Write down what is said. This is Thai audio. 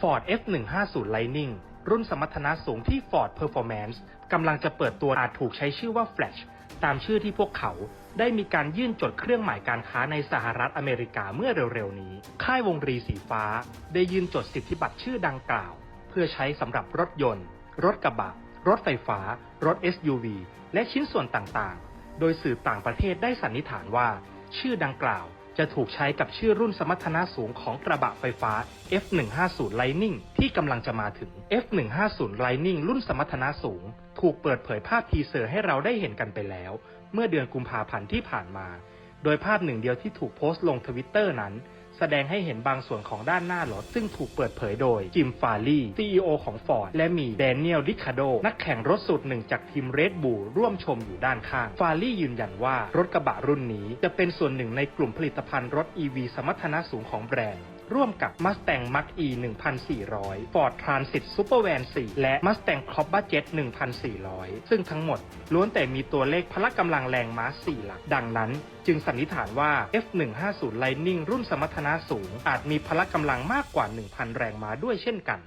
Ford F150 Lightning รุ่นสมรรถนะสูงที่ Ford Performance กำลังจะเปิดตัวอาจถูกใช้ชื่อว่า Flash ตามชื่อที่พวกเขาได้มีการยื่นจดเครื่องหมายการค้าในสหรัฐอเมริกาเมื่อเร็วๆนี้ ค่ายวงรีสีฟ้า ได้ยื่นจดสิทธิบัตรชื่อดังกล่าว เพื่อใช้สำหรับรถยนต์ รถกระบะ รถไฟฟ้า รถ SUV และชิ้นส่วนต่างๆ โดยสื่อต่างประเทศได้สันนิษฐานว่า ชื่อดังกล่าว จะถูกใช้กับชื่อรุ่นสมรรถนะสูงของกระบะไฟฟ้า F150 Lightning ที่กำลังจะมาถึง F150 Lightning รุ่นสมรรถนะสูง ถูกเปิดเผยภาพทีเซอร์ให้เราได้เห็นกันไปแล้ว เมื่อเดือนกุมภาพันธ์ที่ผ่านมา โดยภาพหนึ่งเดียวที่ถูกโพสต์ลงทวิตเตอร์นั้น แสดงให้เห็นบางส่วนของด้านหน้ารถ ซึ่งถูกเปิดเผยโดยจิมฟารีซีอของ Ford และมีแดเนียลริคาโด นักแข่งรถสูตรหนึ่งจากทีมเรดบูลร่วมชมอยู่ด้านข้าง ฟารียืนยันว่ารถกระบะรุ่นนี้จะเป็นส่วนหนึ่งในกลุ่มผลิตภัณฑ์รถ EV สมรรถนะสูงของแบรนด์ ร่วมกับ Mustang Mach-E 1400 Ford Transit Supervan 4 และ Mustang Crop Budget 1400 ซึ่งทั้งหมดล้วนแต่มีตัวเลขพละกำลังแรงม้า 4 หลัก ดังนั้นจึงสันนิษฐานว่า F150 Lightning รุ่นสมรรถนะสูง อาจมีพละกำลังมากกว่า 1,000 แรงม้าด้วยเช่นกัน